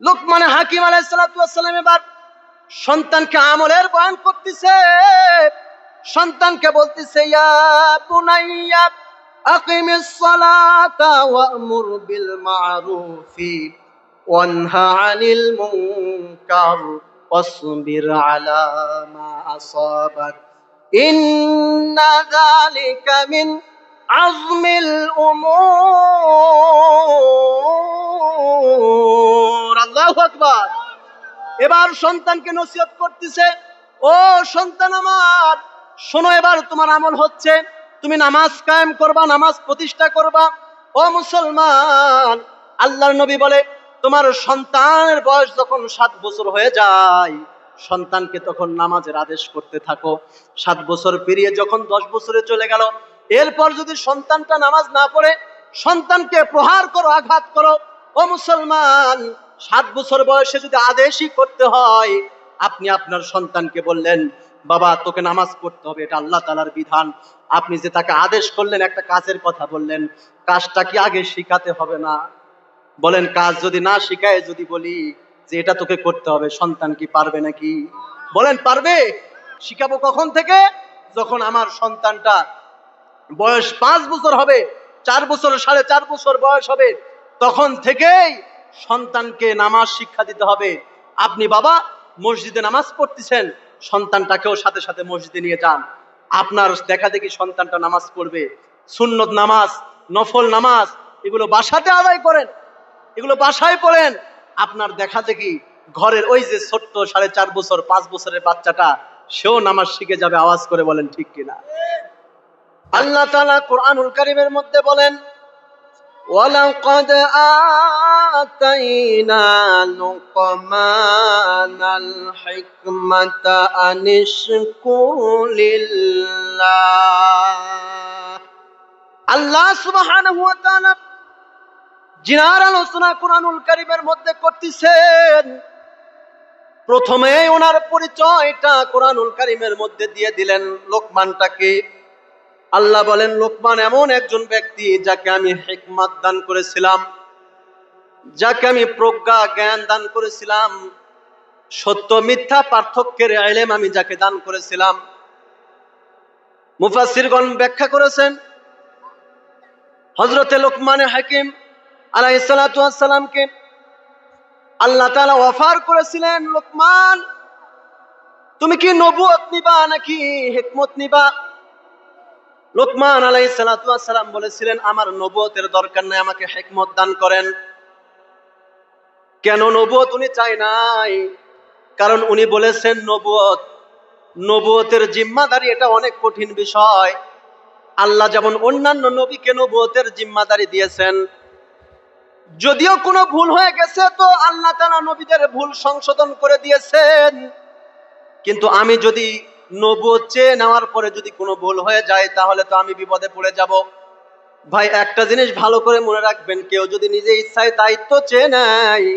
লোকমানে হাকিম আলাইসালাম এবার সন্তানকে আমলের বয়ান করতেছে। সন্তানকে বলতেছে ইন্না আজমিল উমুর। আল্লাহু আকবার। এবার সন্তানকে নসিহত করতেছে, ও সন্তান আমার, শোনো এবার তোমার আমল হচ্ছে। তুমি নামাজ কায়েম করবা, নামাজ প্রতিষ্ঠা করবা। ও মুসলমান, আল্লাহর নবী বলে, তোমার সন্তানের বয়স যখন সাত বছর হয়ে যায়, সন্তানকে তখন নামাজের আদেশ করতে থাকো। সাত বছর পেরিয়ে যখন দশ বছরে চলে গেল এরপর যদি সন্তানটা নামাজ না পড়ে, সন্তানকে প্রহার করো, আঘাত করো, ও মুসলমান, সাত বছর বয়সে যদি আদেশই করতে হয়, আপনি আপনার সন্তানকে বললেন, বাবা, তোকে নামাজ পড়তে হবে, এটা আল্লাহ তালার বিধান। আপনি যে তাকে আদেশ করলেন, একটা কাজের কথা বললেন, কাজটা কি আগে শিখাতে হবে না? বলেন, কাজ যদি না শিখায়, যদি বলি যে এটা তোকে করতে হবে, সন্তান কি পারবে নাকি? বলেন, পারবে। শিখাবো কখন থেকে? যখন আমার সন্তানটা বয়স পাঁচ বছর হবে, চার বছর, সাড়ে চার বছর বয়স হবে, তখন থেকেই সন্তানকে নামাজ শিক্ষা দিতে হবে। আপনি বাবা, মসজিদে নামাজ পড়তেছেন, সন্তানটাকেও সাথে সাথে মসজিদে নিয়ে যান। আপনার দেখা দেখি সন্তানটা নামাজ পড়বে। সুন্নত নামাজ, নফল নামাজ, এগুলো বাসাতে আদায় করেন। এগুলো বাসায় পড়েন। আপনার দেখা দেখি ঘরের ওই যে ছোট্ট সাড়ে চার বছর, পাঁচ বছরের বাচ্চাটা, সেও নামাজ শিখে যাবে, আওয়াজ করে বলেন, ঠিক কিনা? আল্লাহ তাআলা কোরআনুল কারীমের মধ্যে বলেন আতাইনা লুকমানাল হিকমাতা আনিশকুর লিল্লাহ। আল্লাহ সুবহানাহু জিনার আলোচনা কোরআনুল কারীমের মধ্যে করতেছেন। প্রথমে ওনার পরিচয়টা কোরআনুল কারীমের মধ্যে দিয়ে দিলেন। লোকমানটাকে আল্লাহ বলেন, লোকমান এমন একজন ব্যক্তি যাকে আমি হিকমাত দান করেছিলাম, যাকে আমি প্রজ্ঞা, জ্ঞান দান করেছিলাম, সত্য, মিথ্যা, পার্থক্যের এলেম আমি যাকে দান করেছিলাম। মুফাসিরগণ ব্যাখ্যা করেছেন হজরতে লোকমানে হাকিম আলাইসালামকে আল্লাহ তালা অফার করেছিলেন, লোকমান, তুমি কি নবুয়ত নিবা নাকি হেকমত নিবা? লোকমান আলাই সালাম বলেছিলেন, আমার নবুয়তের দরকার নাই, আমাকে হেকমত দান করেন। কেন নবুয়ত উনি চাই নাই? কারণ উনি বলেছেন, নবুয়ত, নবুয়তের জিম্মাদারি এটা অনেক কঠিন বিষয়। আল্লাহ যেমন অন্যান্য নবীকে নবুয়তের জিম্মাদারি দিয়েছেন, যদিও কোনো ভুল হয়ে গেছে তো আল্লাহ তালা নবীদের ভুল সংশোধন করে দিয়েছেন। কিন্তু আমি যদি নবুয়ত চেয়ে নেওয়ার পরে যদি কোনো ভুল হয়ে যায়, তাহলে তো আমি বিপদে পড়ে যাব। ভাই, একটা জিনিস ভালো করে মনে রাখবেন, কেউ যদি নিজে ইচ্ছায় দায়িত্ব চেয়ে নেয়,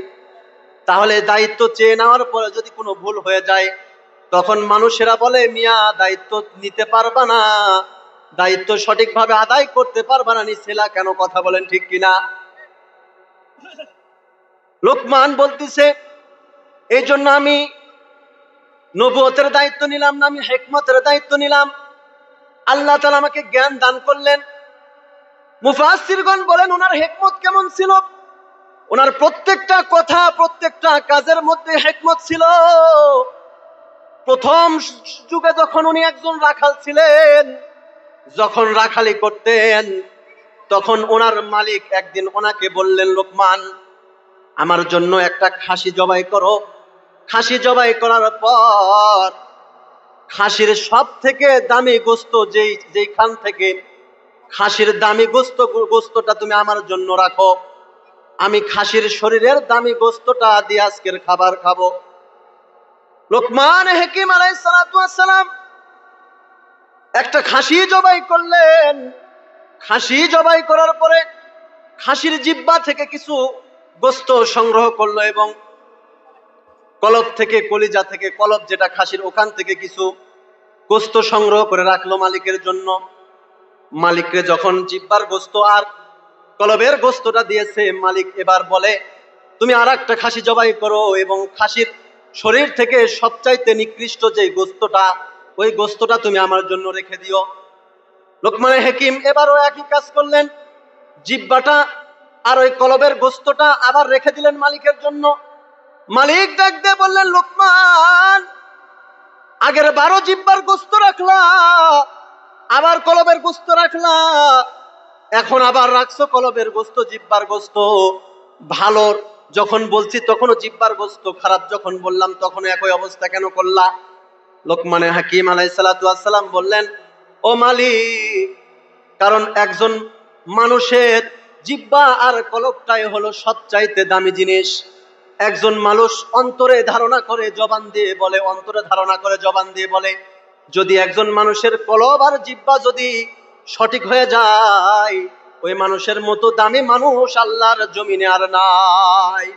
তাহলে দায়িত্ব চেয়ে নেওয়ার পরে যদি কোনো ভুল হয়ে যায়, তখন মানুষেরা বলে, মিয়া, দায়িত্ব নিতে পারবা না, দায়িত্ব সঠিকভাবে আদায় করতে পারবা না নিছিলা কেন কথা বলেন ঠিক কিনা? লোকমান বলতেছে, এই জন্য আমি নবুয়তের দায়িত্ব নিলাম না, আমি হেকমতের দায়িত্ব নিলাম। আল্লাহ তালা আমাকে জ্ঞান দান করলেন। মুফাসিরগণ বলেন, ওনার হেকমত কেমন ছিল? ওনার প্রত্যেকটা কথা, প্রত্যেকটা কাজের মধ্যে হেকমত ছিল। প্রথম যুগে যখন উনি একজন রাখাল ছিলেন, যখন রাখালি করতেন, তখন ওনার মালিক একদিন ওনাকে বললেন, লোকমান, আমার জন্য একটা খাসি জবাই করো। খাসি জবাই করার পর খাসির সব থেকে দামি গোস্ত যেই, যেইখান থেকে খাসির দামি গোস্ত, গোস্তটা তুমি আমার জন্য রাখো। আমি খাসির শরীরের দামি গোস্তটা দিয়ে আজকের খাবার খাব। লোকমান হেকিম আলাই সালাম একটা খাসি জবাই করলেন। খাসি জবাই করার পরে খাসির জিব্বা থেকে কিছু গোস্ত সংগ্রহ করল এবং কলব থেকে, কলিজা থেকে, কলব যেটা খাসির, ওখান থেকে কিছু গোস্ত সংগ্রহ করে রাখল মালিকের জন্য। মালিককে যখন জিব্বার গোস্ত আর কলবের গোস্তটা দিয়েছে, মালিক এবার বলে, তুমি আর একটা খাসি জবাই করো এবং খাসির শরীর থেকে সবচাইতে নিকৃষ্ট যে গোস্তটা, ওই গোস্তটা তুমি আমার জন্য রেখে দিও। লোকমানে হাকিম এবারও একই কাজ করলেন। জিব্বাটা আর ওই কলবের গোস্তটা আবার রেখে দিলেন মালিকের জন্য। মালিক ডাক দিয়ে বললেন, লোকমান, আগের বারো জিব্বার গোস্ত রাখলা, আবার কলবের গোস্ত রাখলা, এখন আবার রাখছো কলবের গোস্ত, জিব্বার গোস্ত। ভালো যখন বলছি, তখনও জিব্বার গোস্ত, খারাপ যখন বললাম তখন একই অবস্থা কেন করলা? লোকমানে হাকিম আলাই সালাম বললেন, ও মালিক, কারণ একজন মানুষের জিব্বা আর কলবটাই হলো সবচাইতে দামি জিনিস। একজন মানুষ অন্তরে ধারণা করে, জবান দিয়ে বলে, অন্তরে ধারণা করে, জবান দিয়ে বলে। যদি একজন মানুষের কলব আর জিব্বা যদি সঠিক হয়ে যায়, ওই মানুষের মতো দামি মানুষ আল্লাহর জমিনে আর নাই।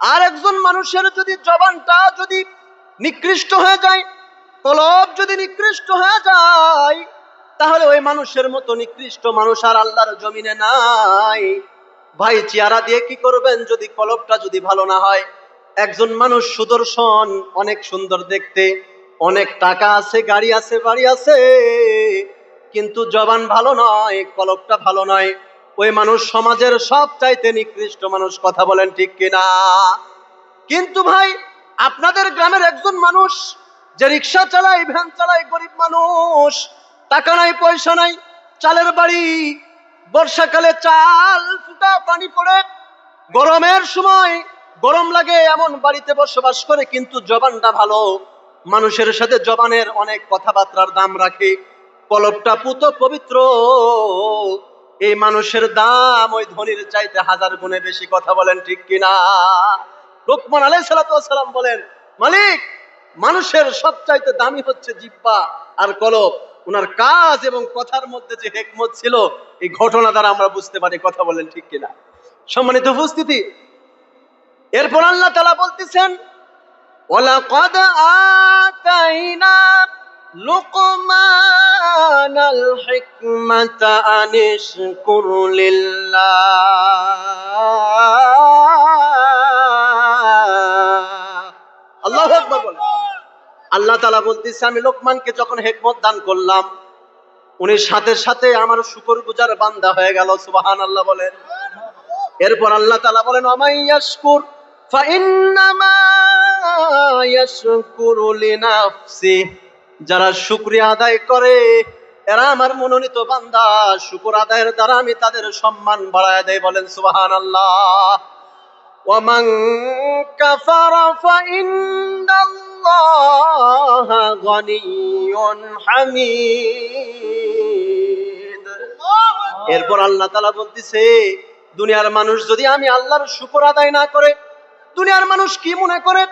আর একজন মানুষের যদি জবানটা যদি নিকৃষ্ট হয়ে যায়, কলব যদি নিকৃষ্ট হয়ে যায়, তাহলে ওই মানুষের মতো নিকৃষ্ট মানুষ আর আল্লাহর জমিনে নাই। ভাই, চেহারা দিয়ে কি করবেন যদি কলবটা যদি ভালো না হয়? একজন মানুষ সুদর্শন, অনেক সুন্দর দেখতে, অনেক টাকা আছে, গাড়ি আছে, বাড়ি আছে, কিন্তু জবান ভালো নয়, কলবটা ভালো নয়। ওই মানুষ সমাজের সব চাইতে নিকৃষ্ট মানুষ, কথা বলেন ঠিক কিনা কিন্তু ভাই, আপনাদের গ্রামের একজন মানুষ যে রিক্সা চালায়, ভ্যান চালায়, গরিব মানুষ, টাকা নাই, পয়সা নাই, চালের বাড়ি বর্ষাকালে চাল ফুটা পানি পড়ে। গরমের সময় গরম লাগে এমন বাড়িতে বসবাস করে, কিন্তু জবানটা ভালো। মানুষের সাথে জবানের অনেক কথাবার্তার দাম রাখে। কলপটা পুত পবিত্র। এই মানুষের দাম ওই ধনির চাইতে হাজার গুণে বেশি কথা বলেন ঠিক কিনা? লোকমান আলাই সালাম বলেন, মালিক, মানুষের সব চাইতে দামি হচ্ছে জিব্বা আর কলব ওনার কাজ এবং কথার মধ্যে যে হেকমত ছিল, এই ঘটনা দ্বারা আমরা বুঝতে পারি কথা বলেন ঠিক কিনা। সম্মানিত উপস্থিতি, এরপর আল্লাহ তালা বলতেছেন, ওয়ালাকাদ আতাইনা লুকমানাল হিকমাতা আনিশকুর লিল্লাহ। আল্লাহ তালা বলতেছে, আমি লোকমানকে যখন হেকমত দান করলাম, উনি সাথে সাথে আমার শুকর গুজার বান্দা হয়ে গেল। সুবাহান আল্লাহ বলেন। এরপর আল্লাহ তালা বলেন অমাইয়াসকুর যারা শুক্রিয়া আদায় করে, এরা আমার মনোনীত বান্দা। শুকুর আদায়ের দ্বারা আমি তাদের সম্মান বাড়ায় দেয় বলেন সুবাহান আল্লাহ ওয়ামাং কাফারা ফাইন্দাল্লাহ الله غني حميد এরপর আল্লাহ তালা বলতেছে দুনিয়ার মানুষ যদি আমি আল্লাহর শুকর আদায় না করে দুনিয়ার মানুষ কি মনে করে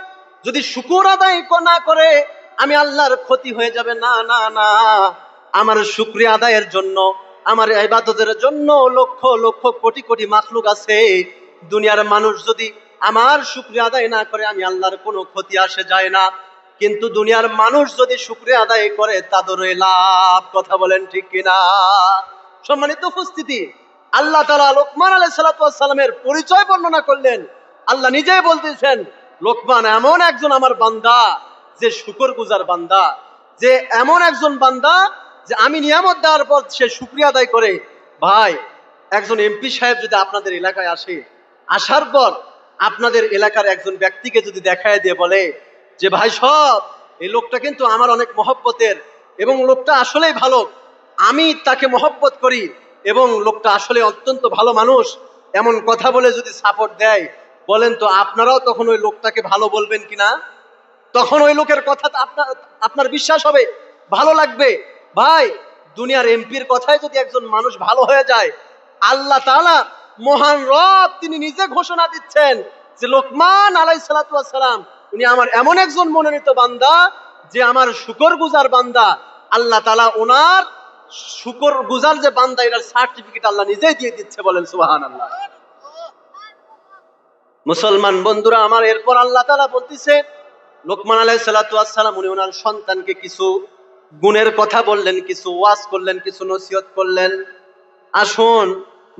যদি শুকুর আদায় ক- না করে আমি আল্লাহর ক্ষতি হয়ে যাবে না না না আমার শুক্রিয়া আদায়ের জন্য আমার ইবাদতের জন্য লক্ষ লক্ষ কোটি কোটি মাখলুক আছে দুনিয়ার মানুষ যদি আমার শুক্রিয়া আদায় না করে আমি আল্লাহর কোনো ক্ষতি আসে যায় না। কিন্তু দুনিয়ার মানুষ যদি শুক্রিয়া আদায় করে তাদের লাভ, কথা বলেন ঠিক কিনা? সম্মানিত উপস্থিতি, আল্লাহ তালা লোকমান আলাই সালামের পরিচয় বর্ণনা করলেন। আল্লাহ নিজেই বলতেছেন, লোকমান এমন একজন আমার বান্দা যে শুকর গুজার বান্দা, যে এমন একজন বান্দা যে আমি নিয়ামত দেওয়ার পর সে শুক্রিয়া আদায় করে। ভাই, একজন এমপি সাহেব যদি আপনাদের এলাকায় আসে, আসার পর আপনাদের এলাকার একজন ব্যক্তিকে যদি দেখায় দিয়ে বলে যে, ভাই, সব, এই লোকটা কিন্তু আমার অনেক মহব্বতের এবং লোকটা আসলেই ভালো, আমি তাকে মহব্বত করি এবং লোকটা আসলে অত্যন্ত ভালো মানুষ, এমন কথা বলে যদি সাপোর্ট দেয়, বলেন তো আপনারাও তখন ওই লোকটাকে ভালো বলবেন কিনা? তখন ওই লোকের কথা আপনার আপনার বিশ্বাস হবে, ভালো লাগবে। ভাই, দুনিয়ার এমপির কথায় যদি একজন মানুষ ভালো হয়ে যায়, আল্লাহ তাআলা মহান রব তিনি নিজে ঘোষণা দিচ্ছেন যে লোকমান আলাই সালাম, উনি আমার এমন একজন মনোনীত বান্দা যে আমার শুকর গুজার বান্দা। আল্লাহ তালা ওনার শুকর গুজার যে বান্দা, এটার সার্টিফিকেট আল্লাহ নিজেই দিয়ে দিচ্ছে বলেন সুবাহান আল্লাহ মুসলমান বন্ধুরা, আমার এরপর আল্লাহ তালা বলতেছে, লোকমান আলাই সালাম, উনি ওনার সন্তানকে কিছু গুণের কথা বললেন, কিছু ওয়াজ করলেন, কিছু নসিহত করলেন। আসুন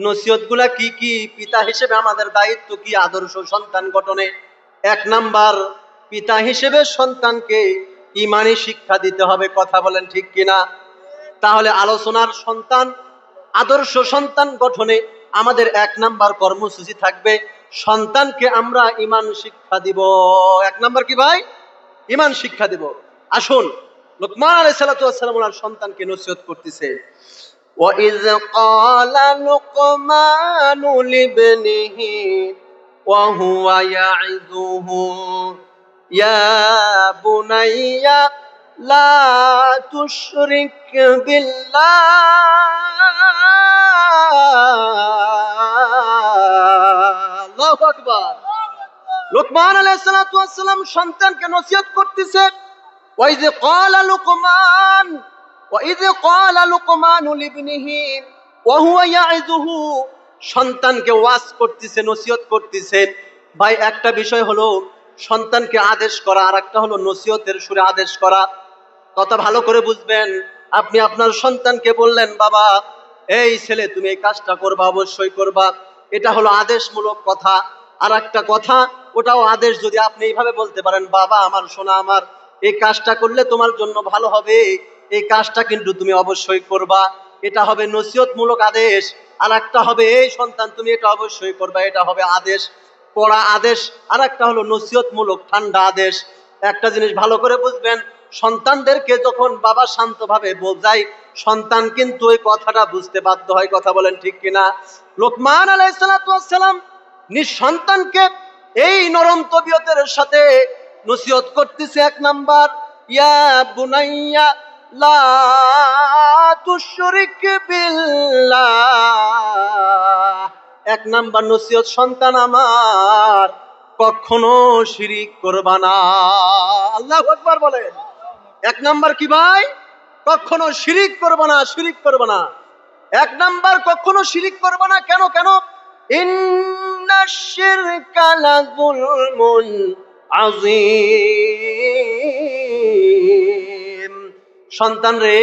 নসিহতগুলা কি কি? পিতা হিসেবে আমাদের দায়িত্ব কি? আদর্শ সন্তান গঠনে। এক নাম্বার, পিতা হিসেবে সন্তানকে ইমানি শিক্ষা দিতে হবে, কথা বলেন ঠিক কিনা? তাহলে আলোচনার সন্তান, আদর্শ সন্তান গঠনে আমাদের এক নাম্বার কর্মসূচি থাকবে। সন্তানকে আমরা ইমান শিক্ষা দিব। এক নাম্বার কি ভাই? ইমান শিক্ষা দিব। আসুন, লোকমান আলাইহিস সালাতু ওয়াস সন্তানকে নসিহত করতেছে। وإذ قال لقمان لابنه وهو يعظه يا بني لا تشرك بالله الله أكبر লোকমান আলাইসালাম সন্তানকে নসিহত করতেছে ওয়াইজ ক্বালা লুকমান ক্বালা লুকমান লিবনিহি ওয়া হুয়া ইয়াইযুহু, সন্তানকে ওয়াজ করতেছে, নসিহত করতেছে। ভাই, একটা বিষয় হলো, সন্তানকে আদেশ করা আর একটা হলো নসিহতের সুরে আদেশ করা। কথা ভালো করে বুঝবেন। আপনি আপনার সন্তানকে বললেন, বাবা, এই ছেলে, তুমি এই কাজটা করবা, অবশ্যই করবা। এটা হলো আদেশমূলক কথা। আর একটা কথা, ওটাও আদেশ যদি আপনি এইভাবে বলতে পারেন, বাবা, আমার সোনা আমার, এই কাজটা করলে তোমার জন্য ভালো হবে। এই কাজটা কিন্তু তুমি অবশ্যই করবা। এটা হবে নসিহতমূলক আদেশ আর একটা হবে, এই সন্তান, তুমি এটা অবশ্যই করবা। এটা হবে আদেশ, পড়া আদেশ আর একটা হলো নসিহতমূলক ঠান্ডা আদেশ। একটা জিনিস ভালো করে বুঝবেন, সন্তানদেরকে যখন বাবা শান্তভাবে বোঝায়, সন্তান কিন্তু ওই কথাটা বুঝতে বাধ্য হয়। কথা বলেন ঠিক কিনা? লোকমান আলাইসালাম নিজ সন্তানকে এই নরম তবিয়তের সাথে নসিহত করতেছে এক নাম্বার। ইয়া বুনাইয়া বিল্লাহ। এক নাম্বার নসিহত সন্তান আমার, কখনো শিরিক করবা না। আল্লাহ আকবার বলেন। এক নাম্বার কি ভাই? কখনো শিরিক করবা না, শিরিক করবা না। এক নাম্বার, কখনো শিরিক করবা না, কেন কেন? ইন্নাশ শিরকা লাযুলমুন আযীম। সন্তান রে,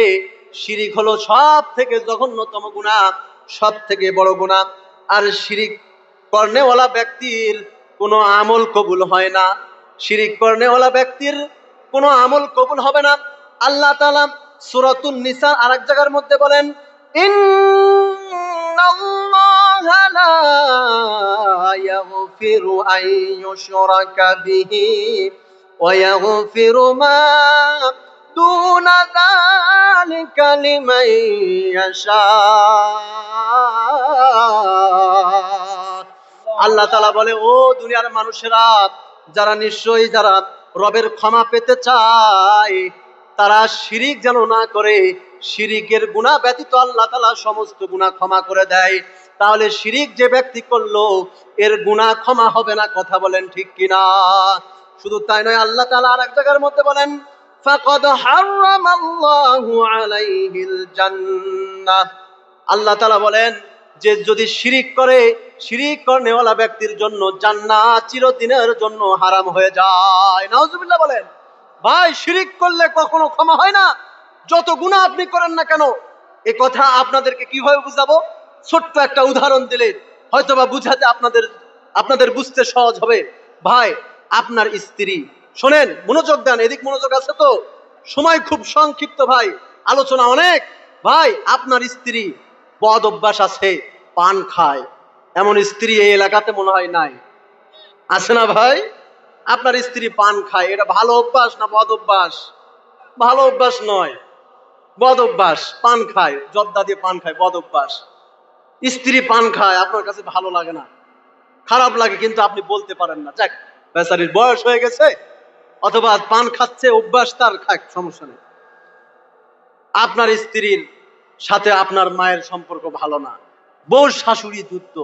শিরিক হলো সব থেকে জঘন্যতম গুনাহ সব থেকে বড় গুনাহ আর শিরিক কর্ণেওয়ালা ব্যক্তির কোনো আমল কবুল হয় না। শিরিক কর্ণেওয়ালা ব্যক্তির কোনো আমল কবুল হবে না। আল্লাহ তাআলা সূরাতুন নিসা এক জায়গার মধ্যে বলেন, ইন্নাল্লাহা দুনা যালিকা লিমান ইয়াশা আল্লাহ তালা বলে, ও দুনিয়ার মানুষেরা, যারা নিশ্চয়ই যারা রবের ক্ষমা পেতে চায়, তারা শিরিক যেন না করে, শিরিকের গুণা ব্যতীত আল্লাহ তালা সমস্ত গুণা ক্ষমা করে দেয়। তাহলে শিরিক যে ব্যক্তি করল, এর গুণা ক্ষমা হবে না, কথা বলেন ঠিক কিনা? শুধু তাই নয়, আল্লাহ তালা আর এক জায়গার মধ্যে বলেন ফাকাদ হারামাল্লাহু আলাইহিল জান্নাহ। আল্লাহ তালা বলেন, যে যদি শিরিক করে, শিরিক করেওয়ালা ব্যক্তির জন্য জান্নাত চিরদিনের জন্য হারাম হয়ে যায়। নাউজুবিল্লাহ বলেন, ভাই, শিরিক করলে কখনো ক্ষমা হয় না। যত গুনাহ আপনি করেন না কেন? এ কথা আপনাদেরকে কীভাবে বুঝাবো? ছোট্ট একটা উদাহরণ দিলে হয়তোবা বুঝাতে আপনাদের আপনাদের বুঝতে সহজ হবে। ভাই, আপনার স্ত্রী শোনেন, মনোযোগ দেন, এদিক মনোযোগ আছে তো? সময় খুব সংক্ষিপ্ত ভাই, আলোচনা অনেক। ভাই, আপনার স্ত্রী বদ অভ্যাস আছে, পান খায়। এমন স্ত্রী এই এলাকাতে মনে হয় নাই। আছে না ভাই? আপনার স্ত্রী পান খায়, এটা ভালো অভ্যাস না বদ অভ্যাস? ভালো অভ্যাস নয়। বদ অভ্যাস, পান খায়, জর্দা দিয়ে পান খায়, বদ অভ্যাস। স্ত্রী পান খায়, আপনার কাছে ভালো লাগে না। খারাপ লাগে, কিন্তু আপনি বলতে পারেন না। যাক, বেচারির বয়স হয়ে গেছে অথবা পান খাচ্ছে, অভ্যাস তার সমস্যা নেই। আপনার স্ত্রীর সাথে আপনার মায়ের সম্পর্ক ভালো না। বউ শাশুড়ি যুদ্ধ,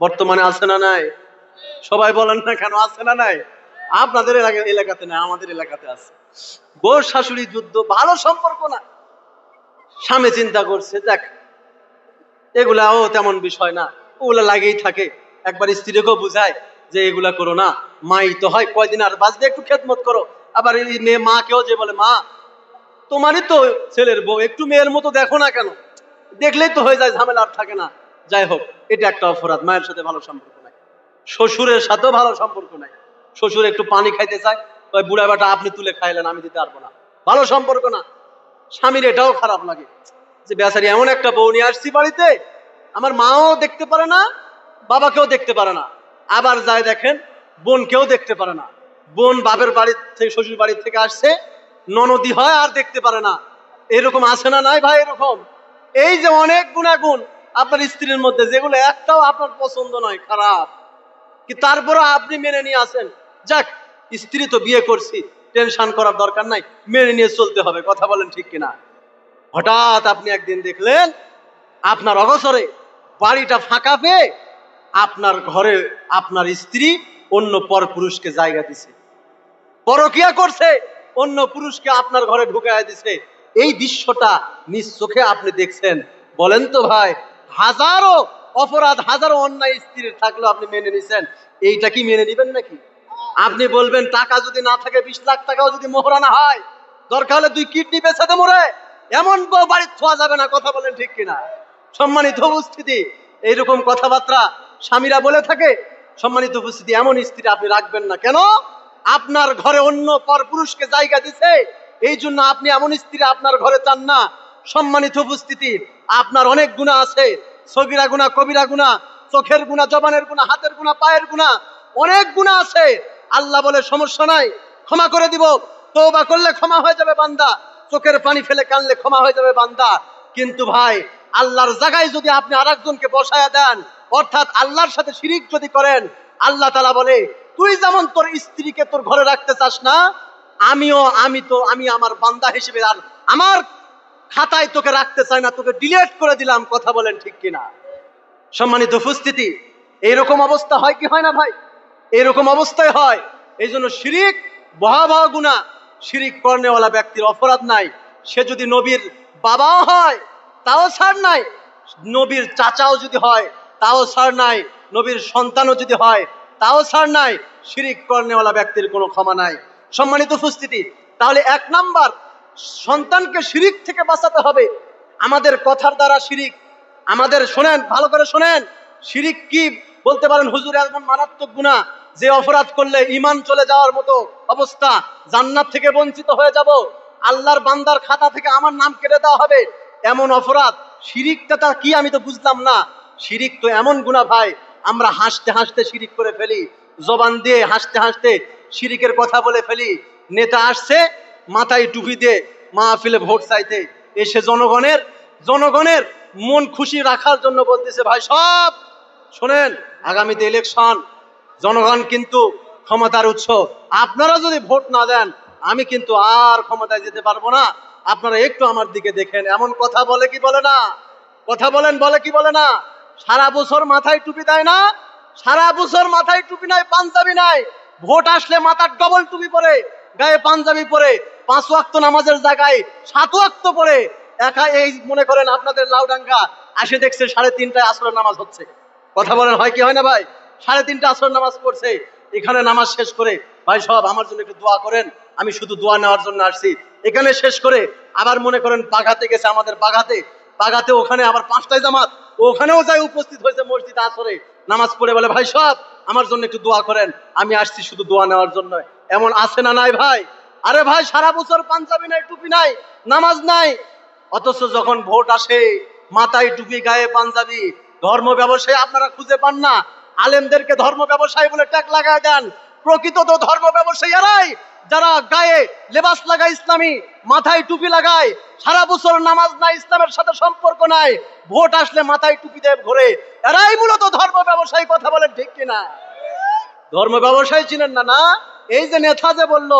বর্তমানে আছে না নাই? সবাই বলেন না কেন, আছে না নাই? আপনাদের এলাকা এলাকাতে না, আমাদের এলাকাতে আছে। বউ শাশুড়ি যুদ্ধ, ভালো সম্পর্ক না। স্বামী চিন্তা করছে, দেখ, এগুলাও তেমন বিষয় না। ওগুলা লাগেই থাকে। একবার স্ত্রীকেও বুঝায় যে এগুলা করো না। মাই তো হয়, কয়দিন আর বাঁচবে একটু খেদমত করো। আবার এই মেয়ে মাকেও যে বলে, মা, তোমারই তো ছেলের বউ, একটু মেয়ের মতো দেখো না কেন? দেখলেই তো হয়ে যায়, ঝামেলা আর থাকে না। যাই হোক, এটা একটা অপরাধ, মায়ের সাথে ভালো সম্পর্ক নাই। শ্বশুরের সাথেও ভালো সম্পর্ক নাই। শ্বশুর একটু পানি খাইতে চায় ওই বুড়া বেটা, আপনি তুলে খাইলেন, আমি দিতে পারব না। ভালো সম্পর্ক না। স্বামীর এটাও খারাপ লাগে। যে বেচারি এমন একটা বউ নিয়ে আসছি বাড়িতে, আমার মাও দেখতে পারে না, বাবাকেও দেখতে পারে না। আবার যায় দেখেন বোনকেও দেখতে পারে না। বোন বাপের বাড়ি থেকে, শ্বশুর বাড়ি থেকে আসছে, ননদি হয় আর দেখতে পারে না। এরকম আছে না নাই ভাই, এরকম? এই যে অনেক গুণাগুণ আপনার স্ত্রীর মধ্যে, যেগুলো একটাও আপনার পছন্দ নয়, খারাপ। কি তারপরে আপনি মেনে নিয়ে আসেন যাক, স্ত্রী তো বিয়ে করছি, টেনশন করার দরকার নাই, মেনে নিয়ে চলতে হবে, কথা বলেন ঠিক কিনা? হঠাৎ আপনি একদিন দেখলেন, আপনার অগসরে বাড়িটা ফাঁকা পেয়ে আপনার ঘরে আপনার স্ত্রী অন্য পর পুরুষকে জায়গা দিছে। পরকিয়া করছে, অন্য পুরুষকে আপনার ঘরে ঢুকায় দিছে। এই দৃশ্যটা নিজ চোখে আপনি দেখছেন। বলেন তো ভাই, হাজারো অপরাধ, হাজারো অন্যায় স্ত্রীর থাকলেও আপনি মেনে নিছেন। এইটা কি মেনে নিবেন নাকি? আপনি বলবেন, টাকা যদি না থাকে, বিশ লাখ টাকাও যদি মোহরানা হয়, দরকার হলে দুই কিডনি বেচাতে মরে। এমন বাড়ির ছোঁয়া যাবে না, কথা বলেন ঠিক কিনা? সম্মানিত উপস্থিতি, এইরকম কথাবার্তা স্বামীরা বলে থাকে সম্মানিত উপস্থিতি, এমন স্ত্রী আপনি রাখবেন না। কেন? আপনার ঘরে অন্য পর পুরুষকে জায়গা দিছে, এই জন্য আপনি এমন স্ত্রী আপনার ঘরে চান না। সম্মানিত উপস্থিতি, আপনার অনেক গুণা আছে। সগিরা গুণা, কবিরা গুণা, চোখের গুণা, জবানের গুণা, হাতের গুণা, পায়ের গুণা, অনেক গুণা আছে। আল্লাহ বলে, সমস্যা নাই, ক্ষমা করে দিব। তওবা করলে ক্ষমা হয়ে যাবে বান্দা, চোখের পানি ফেলে কানলে ক্ষমা হয়ে যাবে বান্দা। কিন্তু ভাই, আল্লাহর জায়গায় যদি আপনি আরেকজনকে বসায়া দেন অর্থাৎ আল্লাহর সাথে শিরিক যদি করেন, আল্লাহ তালা বলে, তুই যেমন তোর স্ত্রীকে তোর ঘরে রাখতে চাস না, আমিও, আমি তো, আমি আমার বান্দা হিসেবে আর আমার খাতায় তোকে রাখতে চাই না, তোকে ডিলেট করে দিলাম। কথা বলেন ঠিক কিনা? সম্মানিত উপস্থিতি এইরকম অবস্থা হয় কি হয় না ভাই? এইরকম অবস্থায় হয়। এই জন্য শিরিক ভয়াবহ গুণা শিরিক কর্নেওয়ালা ব্যক্তির অপরাধ নাই। সে যদি নবীর বাবাও হয়, তাও ছাড় নাই। নবীর চাচাও যদি হয় তাও ছাড় নাই, নবীর সন্তানও যদি হয়, তাও ছাড় নাই, শিরিক কর্নেওয়ালা ব্যক্তির কোনো ক্ষমা নাই। সম্মানিত উপস্থিতি, তাহলে এক নাম্বার, সন্তানকে শিরিক থেকে বাঁচাতে হবে। আমাদের কথার দ্বারা শিরিক। আমাদের শোনেন, ভালো করে শোনেন, শিরিক কি? বলতে পারেন হুজুর এমন মারাত্মক গুণা যে অপরাধ করলে ইমান চলে যাওয়ার মতো অবস্থা, জান্নাত থেকে বঞ্চিত হয়ে যাব, আল্লাহর বান্দার খাতা থেকে আমার নাম কেটে দেওয়া হবে। এমন অপরাধ, শিরিকটা তা কি আমি তো বুঝলাম না। শিরিক তো এমন গুণা ভাই, আমরা হাসতে হাসতে শিরিক করে ফেলি, জবান দিয়ে হাসতে হাসতে শিরিকের কথা বলে ফেলি। নেতা আসছে, মাথায় টুপি দিয়ে মাহফিলে ভোট চাইতে। এসে জনগণের জনগণের মন খুশি রাখার জন্য বলতেছে, ভাই, সব শোনেন, আগামীতে ইলেকশন জনগণ কিন্তু ক্ষমতার উৎস। আপনারা যদি ভোট না দেন, আমি কিন্তু আর ক্ষমতায় যেতে পারব না। আপনারা একটু আমার দিকে দেখেন, এমন কথা বলে কি বলে না? কথা বলেন, বলে কি বলে না? সারা বছর মাথায় টুপি দেয় না, সারা বছর মাথায় টুপি নাই, পাঞ্জাবি নাই। ভোট আসলে মাথার ডবল টুপি পরে, গায়ে পাঞ্জাবি পরে, পাঁচ ওয়াক্ত নামাজের জায়গায়, সাত ওয়াক্ত পরে। একা এই মনে করেন আপনাদের লাউডাঙ্গা, আসে দেখছে সাড়ে তিনটায় আসরের নামাজ হচ্ছে। কথা বলেন, হয় কি হয় না ভাই? সাড়ে তিনটা আসর নামাজ পড়ছে, এখানে নামাজ শেষ করে, ভাই সব আমার জন্য একটু দোয়া করেন, আমি শুধু দোয়া নেওয়ার জন্য আসছি। এখানে শেষ করে, আবার মনে করেন বাঘাতে গেছে আমাদের বাঘাতে। বাঘাতে ওখানে আবার পাঁচটায় জামাত ওখানেও যাই উপস্থিত হয়েছে মসজিদ আসরে। নামাজ পড়ে বলে, ভাই সব, আমার জন্য একটু দোয়া করেন। আমি আসছি শুধু দোয়া নেওয়ার জন্য। এমন আছে না নাই ভাই? আরে ভাই, সারা বছর পাঞ্জাবি নাই, টুপি নাই, নামাজ নাই। অথচ যখন ভোট আসে, মাথায় টুপি, গায়ে পাঞ্জাবি, ধর্ম ব্যবসায়ী আপনারা খুঁজে পান না। আলেমদেরকে ধর্ম ব্যবসায়ী বলে ট্যাগ লাগায় দেন। প্রকৃত তো ধর্ম ব্যবসায়ী এরাই যারা গায়ে লেবাস লাগায় ইসলামী, মাথায় টুপি লাগায়, সারা বছর নামাজ নাই, ইসলামের সাথে সম্পর্ক নাই, ভোট আসলে মাথায় টুপি দেব ঘোরে। এরাই মূলত ধর্ম ব্যবসায়ী, কথা বলেন ঠিক কিনা? ধর্ম ব্যবসায়ী চিনেন না না? এই যে নেতা যে বলল,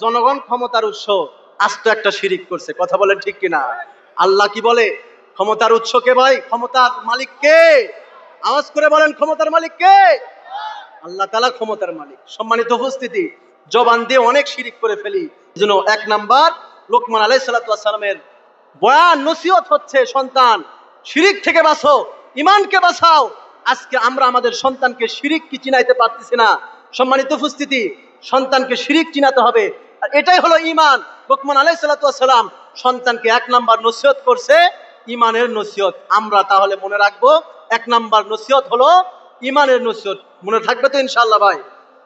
জনগণ ক্ষমতার উৎস। আজ তো একটা শিরিক করছে, কথা বলেন ঠিক কিনা? আল্লাহ কি বলে? ক্ষমতার উৎস কে ভাই? ক্ষমতার মালিক কে? আওয়াজ করে বলেন, ক্ষমতার মালিক কে? আল্লাহ তালা ক্ষমতার মালিক। সম্মানিত উপস্থিতি জবান দিয়ে অনেক শিরিক করে ফেলি। এক নাম্বার, লোকমান আলাই সালামের বয়ান নসিহত হচ্ছে, সন্তান, শিরিক থেকে বাঁচো ইমানকে বাঁচাও। আজকে আমরা আমাদের সন্তানকে শিরিক কি চিনাইতে পারতেছি না। সম্মানিত উপস্থিতি, সন্তানকে শিরিক চিনাতে হবে। আর এটাই হলো ইমান লোকমান আলাই সালাম সন্তানকে এক নাম্বার নসিহত করছে ইমানের নসিহত। আমরা তাহলে মনে রাখব, এক নাম্বার নসিহত হলো ইমানের নসিহত। মনে থাকবে তো ইনশাল্লাহ ভাই?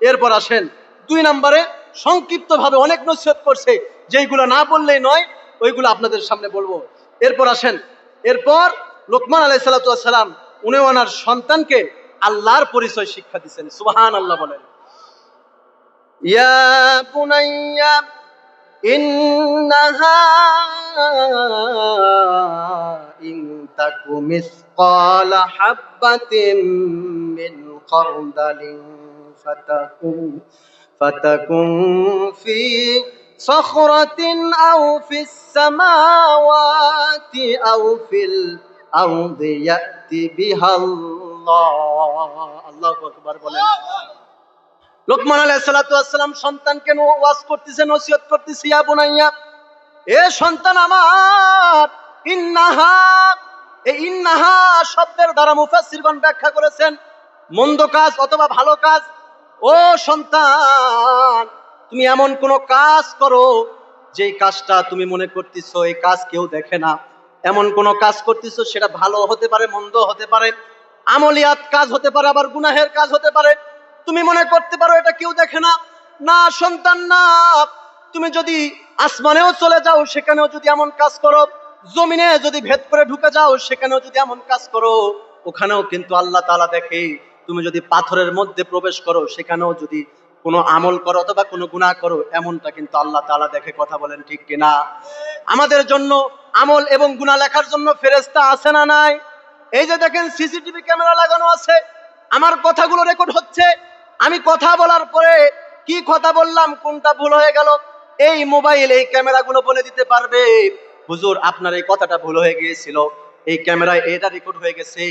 এরপর আসেন। দুই নাম্বারে সংক্ষিপ্ত ভাবে অনেক নসিহত করছে, যেইগুলো না বললেই নয়, ওইগুলো আপনাদের সামনে বলব। এরপর আসেন, এরপর লোকমান আলাই সাল্লাম উনি ওনার সন্তানকে আল্লাহর পরিচয় শিক্ষা দিচ্ছেন সুবাহান আল্লাহ বলেন। ইয়া বুনাইয়া إنها إن تك مثقال حبة من خردل فتكن فتكن في صخرة أو في السماوات أو في الأرض يأتي بها الله الله أكبر বলেন লোকমান আলাইহিস সালাতু ওয়াসসালাম সন্তানকে নো- ওয়াজ করতেছে নসিহত করতেছে ইয়া বুনাইয়া এ সন্তান আমার ইন্নাহা এই ইন্নাহা শব্দের দ্বারা মুফাসসিরগণ ব্যাখ্যা করেছেন মন্দ কাজ অথবা ভালো কাজ ও সন্তান, তুমি এমন কোন কাজ করো যেই কাজটা তুমি মনে করতেছো এই কাজ কেউ দেখে না। এমন কোন কাজ করতেছো সেটা ভালো হতে পারে, মন্দ হতে পারে, আমলিয়াত কাজ হতে পারে, আবার গুনাহের কাজ হতে পারে। তুমি মনে করতে পারো এটা কেউ দেখে না। না, সন্তান, না। তুমি যদি আসমানেও চলে যাও, সেখানেও যদি এমন কাজ করো, জমিনে যদি ভেদ করে ঢুকে যাও, সেখানেও যদি এমন কাজ করো, ওখানেও কিন্তু আল্লাহ তাআলা দেখে তুমি যদি পাথরের মধ্যে প্রবেশ করো, সেখানেও যদি কোনো আমল করো অথবা কোনো গুনাহ করো, এমনটা কিন্তু আল্লাহ তাআলা দেখে কথা বলেন ঠিক কিনা? আমাদের জন্য আমল এবং গুনাহ লেখার জন্য ফেরেশতা আছে না নাই? এই যে দেখেন সিসিটিভি ক্যামেরা লাগানো আছে, আমার কথাগুলো রেকর্ড হচ্ছে, আমি কথা বলার পরে কি কথা বললাম, কোনটা ভুল হয়ে গেল, এই মোবাইল, এই ক্যামেরাগুলো বলে দিতে পারবে। হুজুর, আপনার এই কথাটা ভুল হয়ে গিয়েছিল, এই ক্যামেরায় এটা রেকর্ড হয়ে গেছে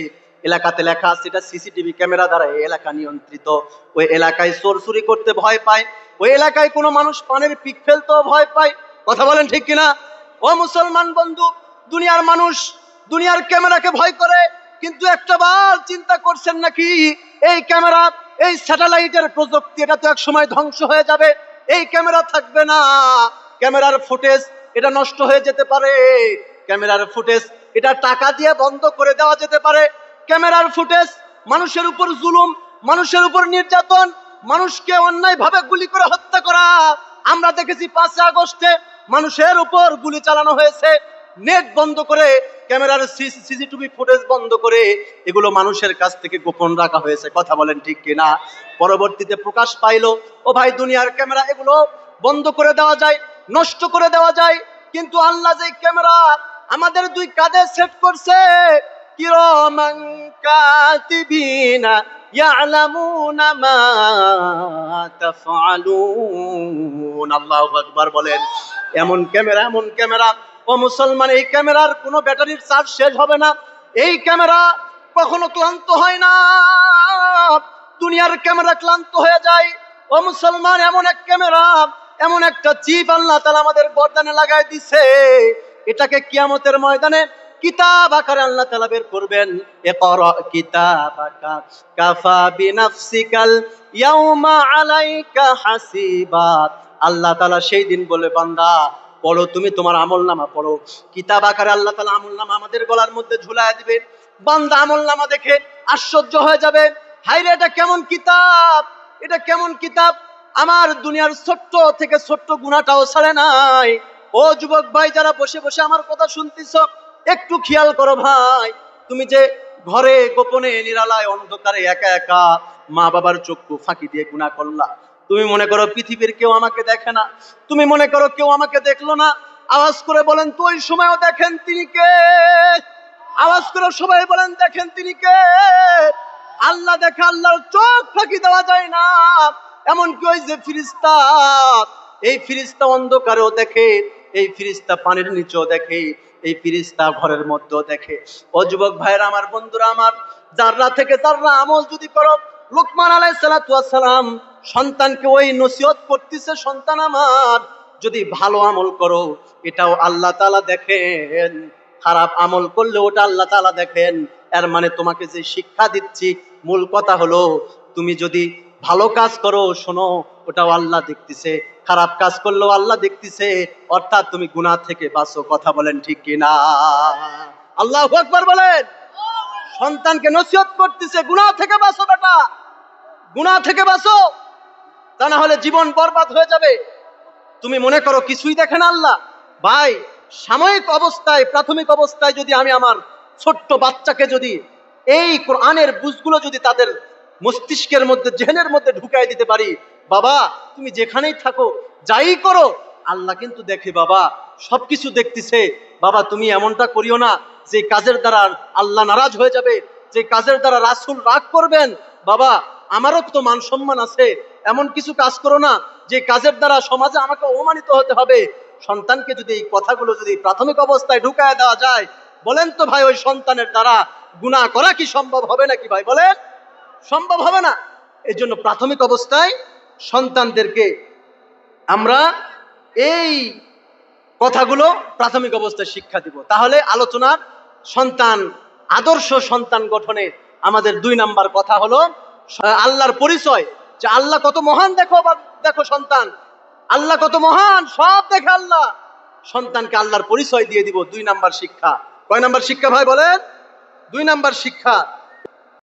এলাকাতে লেখা আছে, এটা সিসিটিভি ক্যামেরা দ্বারা এই এলাকা নিয়ন্ত্রিত। ওই এলাকায় চুরি করতে ভয় পায়, ওই এলাকায় কোনো মানুষ পানের পিক ফেলতেও ভয় পায়। কথা বলেন ঠিক কিনা? ও মুসলমান বন্ধু, দুনিয়ার মানুষ দুনিয়ার ক্যামেরাকে ভয় করে, কিন্তু একটা বার চিন্তা করছেন নাকি, এই ক্যামেরা, এই স্যাটেলাইটের প্রযুক্তি, এটা তো এক সময় ধ্বংস হয়ে যাবে, এই ক্যামেরা থাকবে না। ক্যামেরার ফুটেজ, এটা নষ্ট হয়ে যেতে পারে। ক্যামেরার ফুটেজ, এটা টাকা দিয়ে বন্ধ করে দেওয়া যেতে পারে। ক্যামেরার ফুটেজ, মানুষের উপর জুলুম, মানুষের উপর নির্যাতন, মানুষকে অন্যায় ভাবে গুলি করে হত্যা করা। আমরা দেখেছি পাঁচই আগস্টে মানুষের উপর গুলি চালানো হয়েছে। নেট বন্ধ করে, ক্যামেরার সিসিটিভি ফুটেজ বন্ধ করে এগুলো মানুষের কাছ থেকে গোপন রাখা হয়েছে। কথা বলেন ঠিক কিনা? পরবর্তীতে প্রকাশ পাইলো, ও ভাই, দুনিয়ার ক্যামেরা এগুলো বন্ধ করে দেওয়া যায়, নষ্ট করে দেওয়া যায়। কিন্তু আল্লাহ যে ক্যামেরা আমাদের দুই কাঁধে সেট করছে কিরমান কাতিবিনা ইয়ালামুনা মা তাফআলুন আল্লাহু আকবার বলেন। এমন ক্যামেরা এমন ক্যামেরা। ও মুসলমান, এই ক্যামেরার কোনো ব্যাটারির চার্জ শেষ হবে না। এই ক্যামেরা কখনো ক্লান্ত হয় না। দুনিয়ার ক্যামেরা ক্লান্ত হয়ে যায়। ও মুসলমান, এমন এক ক্যামেরা, এমন একটা চিপ আল্লাহ তালা আমাদের বরদানে লাগাই দিছে। এটাকে কিয়ামতের ময়দানে কিতাব আকারে আল্লাহ তালা বের করবেন। ইকরা কিতাবাকা, কাফা বিনাফসিকাল ইয়াউমা আলাইকা হাসিবা। আল্লাহ তালা সেই দিন বলে, বান্দা, পড়ো, তুমি তোমার আমল নামা পড়ো। কিতাব আকারে আল্লাহ তালা আমল নামা আমাদের গলার মধ্যে ঝুলায় দিবে। বান্দা আমল নামা দেখে আশ্চর্য হয়ে যাবে। হাইরে এটা কেমন কিতাব? এটা কেমন কিতাব? আমার দুনিয়ার ছোট্ট থেকে ছোট্ট গুণাটাও ছাড়ে নাই। ও যুবক ভাই, যারা বসে বসে আমার কথা শুনতেছ একটু খেয়াল করো ভাই, তুমি যে ঘরে গোপনে নিরালায় অন্ধকারে একা একা মা বাবার চক্ষু ফাঁকি দিয়ে গুণা করলা, তুমি মনে করো পৃথিবীর কেউ আমাকে দেখে না? তুমি মনে করো কেউ আমাকে দেখল না? আওয়াজ করে বলেন তো ওই সময়ও দেখেন তিনি কে? আওয়াজ করে সবাই বলেন, দেখেন তিনি কে? আল্লাহ দেখে আল্লাহর চোখ ফাঁকি দেওয়া যায় না। এমনকি ওই যে ফিরিস্তা, এই ফিরিস্তা অন্ধকারেও দেখে, এই ফিরিস্তা পানির নিচেও দেখে এই ফিরিস্তা ঘরের মধ্যেও দেখে, ও যুবক ভাইরা আমার, বন্ধুরা আমার, যাররা থেকে যাররা আমল যদি করো, লোকমান আলাই সালাম সন্তানকে ওই নসিহত করতেছে, সন্তান আমার। যদি ভালো আমল করো, এটাও আল্লাহ তালা দেখেন। খারাপ আমল করলে ওটা আল্লাহ তালা দেখেন। এর মানে তোমাকে যে শিক্ষা দিচ্ছি, মূল কথা হলো, তুমি যদি ভালো কাজ করো, শোনো, ওটাও আল্লাহ দেখতেছে। খারাপ কাজ করলেও আল্লাহ দেখতেছে, অর্থাৎ তুমি গুনাহ থেকে বাঁচো, কথা বলেন ঠিক কিনা? আল্লাহ আকবার বলেন। সন্তানকে নসিহত করতেছে গুণা থেকে বাঁচো বেটা। গুণা থেকে বাঁচো, তা না হলে জীবন বরবাদ হয়ে যাবে। তুমি মনে করো কিছুই দেখেন আল্লাহ? ভাই, সাময়িক অবস্থায়, প্রাথমিক অবস্থায় যদি আমি আমার ছোট্ট বাচ্চাকে যদি এই কোরআনের বুঝগুলো যদি তাদের মস্তিষ্কের মধ্যে, জেহেনের মধ্যে ঢুকাই দিতে পারি বাবা, তুমি যেখানেই থাকো, যাই করো, আল্লাহ কিন্তু দেখে বাবা, সবকিছু দেখতেছে। বাবা, তুমি এমনটা করিও না যে কাজের দ্বারা আল্লাহ নারাজ হয়ে যাবে, যে কাজের দ্বারা রাসুল রাগ করবেন। বাবা, আমারও তো মান সম্মান আছে, এমন কিছু কাজ করো না যে কাজের দ্বারা সমাজে আমাকে অপমানিত হতে হবে। সন্তানকে যদি এই কথাগুলো যদি প্রাথমিক অবস্থায় ঢুকায় দেওয়া যায়, বলেন তো ভাই, ওই সন্তানের দ্বারা গুনাহ করা কি সম্ভব হবে নাকি ভাই? বলেন, সম্ভব হবে না। এই জন্য প্রাথমিক অবস্থায় সন্তানদেরকে আমরা এই কথাগুলো প্রাথমিক অবস্থায় শিক্ষা দিব। তাহলে আলোচনার সন্তান, আদর্শ সন্তান গঠনে আমাদের দুই নাম্বার কথা হলো, আল্লাহর পরিচয়, যে আল্লাহ কত মহান, দেখো দেখো সন্তান। আল্লাহ কত মহান, সব দেখে আল্লাহ। সন্তানকে আল্লাহর পরিচয় দিয়ে দিব দুই নাম্বার শিক্ষা। কয় নাম্বার শিক্ষা ভাই বলেন? দুই নাম্বার শিক্ষা।